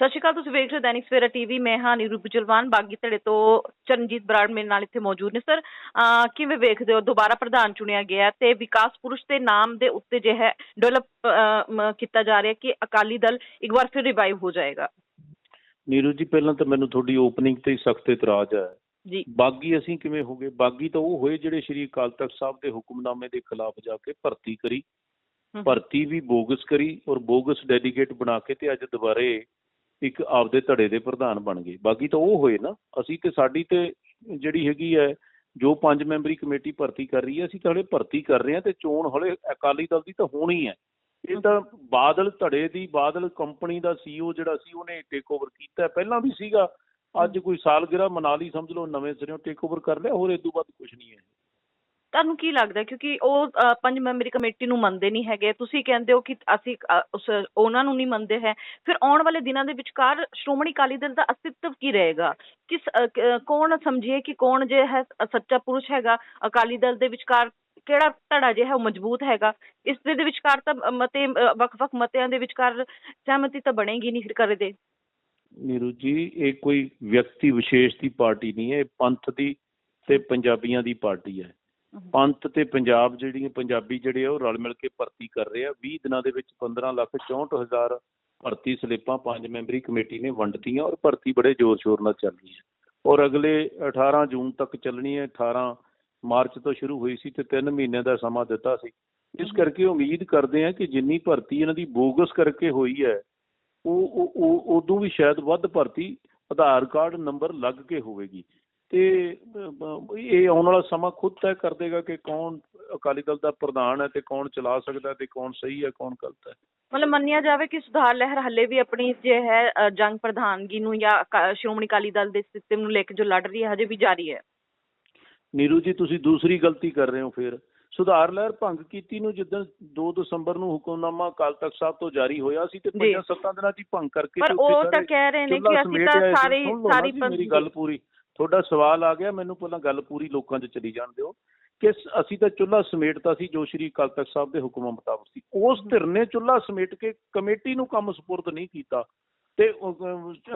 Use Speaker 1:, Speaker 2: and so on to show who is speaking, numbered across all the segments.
Speaker 1: ਸਤਿ ਸ਼੍ਰੀ ਅਕਾਲ ਤੁਸੀਂ ਵੇਖ ਰਹੇ ਦੈਨਿਕ ਸਵੇਰਾ ਟੀਵੀ ਮੈਂ ਹਾਂ ਨਿਰੂਪ ਜਲਵਾਨ ਬਾਗੀ ਧੜੇ ਤੋਂ ਚਰਨਜੀਤ ਬਰਾੜ ਮੇਰੇ ਨਾਲ ਇੱਥੇ ਮੌਜੂਦ ਨੇ ਸਰ। ਕਿਵੇਂ ਵੇਖਦੇ ਹੋ? ਦੁਬਾਰਾ ਪ੍ਰਧਾਨ ਚੁਣਿਆ ਗਿਆ ਤੇ ਵਿਕਾਸ ਪੁਰਸ਼ ਦੇ ਨਾਮ ਦੇ ਉੱਤੇ ਜੇ ਹੈ ਡਿਵੈਲਪ ਕੀਤਾ ਜਾ ਰਿਹਾ ਕਿ ਅਕਾਲੀ ਦਲ ਇੱਕ ਵਾਰ ਫਿਰ ਰਿਵਾਈਵ ਹੋ ਜਾਏਗਾ।
Speaker 2: ਨੀਰੂ ਜੀ ਪਹਿਲਾਂ ਤਾਂ ਮੈਨੂੰ ਤੁਹਾਡੀ ਓਪਨਿੰਗ ਤੇ ਹੀ ਸਖਤ ਇਤਰਾਜ਼ ਹੈ।
Speaker 1: ਜੀ।
Speaker 2: ਬਾਗੀ ਅਸੀਂ ਕਿਵੇਂ ਹੋ ਗਏ? ਬਾਗੀ ਤਾਂ ਉਹ ਹੋਏ ਜਿਹੜੇ ਸ਼੍ਰੀ ਅਕਾਲ ਤਖਤ ਸਾਹਿਬ ਦੇ ਹੁਕਮਨਾਮੇ ਦੇ ਖਿਲਾਫ ਜਾ ਕੇ ਭਰਤੀ ਕਰੀ। ਭਰਤੀ ਵੀ ਬੋਗਸ ਕਰੀ ਔਰ ਬੋਗਸ ਡੈਲੀਗੇਟ ਬਣਾ ਕੇ ਤੇ ਅੱਜ ਦੁਬਾਰੇ ਇੱਕ ਆਪਦੇ ਧੜੇ ਦੇ ਪ੍ਰਧਾਨ ਬਣ ਗਏ। ਬਾਕੀ ਤਾਂ ਉਹ ਹੋਏ ਨਾ। ਅਸੀਂ ਤੇ ਸਾਡੀ ਤੇ ਜਿਹੜੀ ਹੈਗੀ ਹੈ ਜੋ ਪੰਜ ਮੈਂਬਰੀ ਕਮੇਟੀ ਭਰਤੀ ਕਰ ਰਹੀ ਹੈ ਅਸੀਂ ਤਾਂ ਹਲੇ ਭਰਤੀ ਕਰ ਰਹੇ ਹਾਂ ਤੇ ਚੋਣ ਹਲੇ ਅਕਾਲੀ ਦਲ ਦੀ ਤਾਂ ਹੋਣੀ ਹੈ ਇਹ ਤਾਂ ਬਾਦਲ ਧੜੇ ਦੀ, ਬਾਦਲ ਕੰਪਨੀ ਦਾ ਸੀਈਓ ਜਿਹੜਾ ਸੀ, ਉਹਨੇ ਟੇਕ ਓਵਰ ਕੀਤਾ। ਪਹਿਲਾਂ ਵੀ ਸੀਗਾ। ਅੱਜ ਕੋਈ ਸਾਲਗਿਰਾ ਮਨਾਲੀ ਸਮਝ ਲਓ, ਨਵੇਂ ਸਿਰੋਂ ਟੇਕ ਓਵਰ ਕਰ ਲਿਆ, ਹੋਰ ਇਦੋਂ ਬਾਅਦ ਕੁਝ ਨਹੀਂ ਹੈ
Speaker 1: ਤੁਹਾਨੂੰ ਕੀ ਲੱਗਦਾ ਕਿਉਂਕਿ ਉਹ ਪੰਜ ਮੈਂਬਰੀ ਕਮੇਟੀ ਨੂੰ ਮੰਨਦੇ ਨਹੀਂ ਹੈਗੇ, ਤੁਸੀਂ ਕਹਿੰਦੇ ਹੋ ਕਿ ਅਸੀਂ ਉਸ, ਉਹਨਾਂ ਨੂੰ ਨਹੀਂ ਮੰਨਦੇ ਹੈ। ਫਿਰ ਆਉਣ ਵਾਲੇ ਦਿਨਾਂ ਦੇ ਵਿਚਕਾਰ ਸ਼੍ਰੋਮਣੀ ਅਕਾਲੀ ਦਲ ਦਾ ਅਸਤਿਤਵ ਕੀ ਰਹੇਗਾ? ਕਿਸ ਕੌਣ ਸਮਝੇ ਕਿ ਕੌਣ ਜੇ ਹੈ ਸੱਚਾ ਪੁਰਸ਼ ਹੈਗਾ? ਅਕਾਲੀ ਦਲ ਦੇ ਵਿਚਕਾਰ ਕਿਹੜਾ ਧੜਾ ਜਿਹਾ ਉਹ ਮਜ਼ਬੂਤ ਹੈਗਾ? ਇਸ ਦੇ ਵਿਚਕਾਰ ਤਾਂ ਮਤੇ ਵੱਖ-ਵੱਖ ਮਤਿਆਂ ਦੇ ਵਿਚਕਾਰ ਸਹਿਮਤੀ ਤਾਂ ਬਣੇਗੀ ਨਹੀਂ ਫਿਰ ਕਰੇ ਦੇ।
Speaker 2: ਨੀਰੂ ਜੀ, ਇਹ ਕੋਈ ਵਿਅਕਤੀ ਵਿਸ਼ੇਸ਼ ਦੀ ਪਾਰਟੀ ਨਹੀਂ ਹੈ, ਇਹ ਪੰਥ ਦੀ ਤੇ ਪੰਜਾਬੀਆਂ ਦੀ ਪਾਰਟੀ ਹੈ। ਪੰਥ ਤੇ ਪੰਜਾਬ ਜਿਹੜੀਆਂ ਪੰਜਾਬੀ ਜਿਹੜੇ ਆ ਉਹ ਰਲ ਮਿਲ ਕੇ ਭਰਤੀ ਕਰ ਰਹੇ ਆ। 20 ਦਿਨਾਂ ਦੇ ਵਿੱਚ 15 ਲੱਖ 64 ਹਜ਼ਾਰ ਭਰਤੀ ਸਲਿੱਪਾਂ ਪੰਜ ਮੈਂਬਰੀ ਕਮੇਟੀ ਨੇ ਵੰਡਤੀਆਂ ਔਰ ਭਰਤੀ ਬੜੇ ਜ਼ੋਰ-ਸ਼ੋਰ ਨਾਲ ਚੱਲ ਰਹੀ ਹੈ। ਔਰ ਅਗਲੇ 18 ਜੂਨ ਤੱਕ ਚੱਲਣੀ ਹੈ। 18 ਮਾਰਚ ਤੋਂ ਸ਼ੁਰੂ ਹੋਈ ਸੀ ਤੇ 3 ਮਹੀਨਿਆਂ ਦਾ ਸਮਾਂ ਦਿੱਤਾ ਸੀ। ਇਸ ਕਰਕੇ ਉਮੀਦ ਕਰਦੇ ਆ ਕਿ ਜਿੰਨੀ ਭਰਤੀ ਇਹਨਾਂ ਦੀ ਬੋਗਸ ਕਰਕੇ ਹੋਈ ਹੈ ਉਹ- ਉਹ ਉਦੋਂ ਵੀ ਸ਼ਾਇਦ ਵੱਧ ਭਰਤੀ ਆਧਾਰ ਕਾਰਡ ਨੰਬਰ ਲੱਗ ਕੇ ਹੋਵੇਗੀ। ਤੇ ਇਹ ਆਉਣ ਵਾਲਾ ਸਮਾਂ ਖੁਦ ਤੈਅ ਕਰ ਦੇਗਾ ਕਿ ਕੌਣ ਅਕਾਲੀ ਦਲ ਦਾ ਪ੍ਰਧਾਨ ਹੈ ਤੇ ਕੌਣ ਚਲਾ ਸਕਦਾ ਤੇ ਕੌਣ ਸਹੀ ਹੈ ਕੌਣ ਗਲਤ ਹੈ
Speaker 1: ਮਤਲਬ ਮੰਨਿਆ ਜਾਵੇ ਕਿ ਸੁਧਾਰ ਲਹਿਰ ਹੱਲੇ ਵੀ ਆਪਣੀ ਜੇ ਹੈ ਜੰਗ ਪ੍ਰਧਾਨਗੀ ਨੂੰ ਜਾਂ ਸ਼੍ਰੋਮਣੀ ਅਕਾਲੀ ਦਲ ਦੇ ਸਿਸਟਮ ਨੂੰ ਲੈ ਕੇ ਜੋ ਲੜ ਰਹੀ ਹੈ ਹਜੇ ਵੀ ਜਾਰੀ ਹੈ
Speaker 2: ਨੀਰੂ ਜੀ ਤੁਸੀਂ ਦੂਸਰੀ ਗਲਤੀ ਕਰ ਰਹੇ ਹੋ ਫਿਰ ਸੁਧਾਰ ਲਹਿਰ ਭੰਗ ਕੀਤੀ ਨੂੰ ਜਿੱਦਣ 2 ਦਸੰਬਰ ਨੂੰ ਹੁਕਮਨਾਮਾ ਅਕਾਲ ਤਖਤ ਸਾਹਿਬ ਤੋਂ ਜਾਰੀ ਹੋਇਆ ਸੀ ਤੇ। ਪੰਜਾਂ ਸੱਤਾਂ ਦਿਨਾਂ ਹੀ ਭੰਗ ਕਰਕੇ
Speaker 1: ਪਰ ਉਹ ਤਾਂ ਕਹਿ ਰਹੇ ਨੇ ਕਿ ਅਸੀਂ ਤਾਂ। ਸਾਰੀ ਸਾਰੀ
Speaker 2: ਮੇਰੀ ਗੱਲ ਪੂਰੀ ਤੁਹਾਡਾ ਸਵਾਲ ਆ ਗਿਆ ਮੈਨੂੰ ਪਹਿਲਾਂ ਗੱਲ ਪੂਰੀ ਲੋਕਾਂ 'ਚ ਚਲੀ ਜਾਣ ਦਿਓ ਕਿ ਅਸੀਂ ਤਾਂ ਚੁੱਲ੍ਹਾ ਸਮੇਟਤਾ ਸੀ ਜੋ ਸ਼੍ਰੀ ਅਕਾਲ ਤਖਤ ਸਾਹਿਬ ਦੇ ਹੁਕਮਾਂ ਮੁਤਾਬਕ ਸੀ। ਉਸ ਧਿਰ ਨੇ ਚੁੱਲ੍ਹਾ ਸਮੇਟ ਕੇ ਕਮੇਟੀ ਨੂੰ ਕੰਮ ਸਪੁਰਦ ਨਹੀਂ ਕੀਤਾ ਤੇ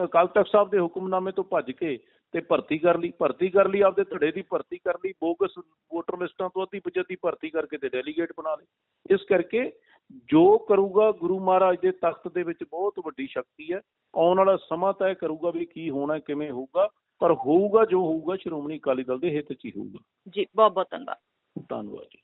Speaker 2: ਅਕਾਲ ਤਖਤ ਸਾਹਿਬ ਦੇ ਹੁਕਮਨਾਮੇ ਤੋਂ ਭੱਜ ਕੇ ਤੇ ਭਰਤੀ ਕਰ ਲਈ ਭਰਤੀ ਕਰ ਲਈ ਆਪਦੇ ਧੜੇ ਦੀ ਭਰਤੀ ਕਰ ਲਈ ਬੋਗਸ ਵੋਟਰ ਲਿਸਟਾਂ ਤੋਂ ਅੱਧੀ ਪਜੱਤੀ ਭਰਤੀ ਕਰਕੇ ਤੇ ਡੈਲੀਗੇਟ ਬਣਾ ਲਏ। ਇਸ ਕਰਕੇ ਜੋ ਕਰੂਗਾ ਗੁਰੂ ਮਹਾਰਾਜ ਦੇ ਤਖਤ ਦੇ ਵਿੱਚ ਬਹੁਤ ਵੱਡੀ ਸ਼ਕਤੀ ਹੈ। ਆਉਣ ਵਾਲਾ ਸਮਾਂ ਤੈਅ ਕਰੂਗਾ ਵੀ ਕੀ ਹੋਣਾ ਕਿਵੇਂ ਹੋਊਗਾ। ਪਰ ਹੋਊਗਾ ਜੋ ਹੋਊਗਾ ਸ਼੍ਰੋਮਣੀ ਅਕਾਲੀ ਦਲ ਦੇ ਹਿੱਤ 'ਚ ਹੀ ਹੋਊਗਾ।
Speaker 1: ਜੀ ਬਹੁਤ ਬਹੁਤ ਧੰਨਵਾਦ।
Speaker 2: ਧੰਨਵਾਦ ਜੀ।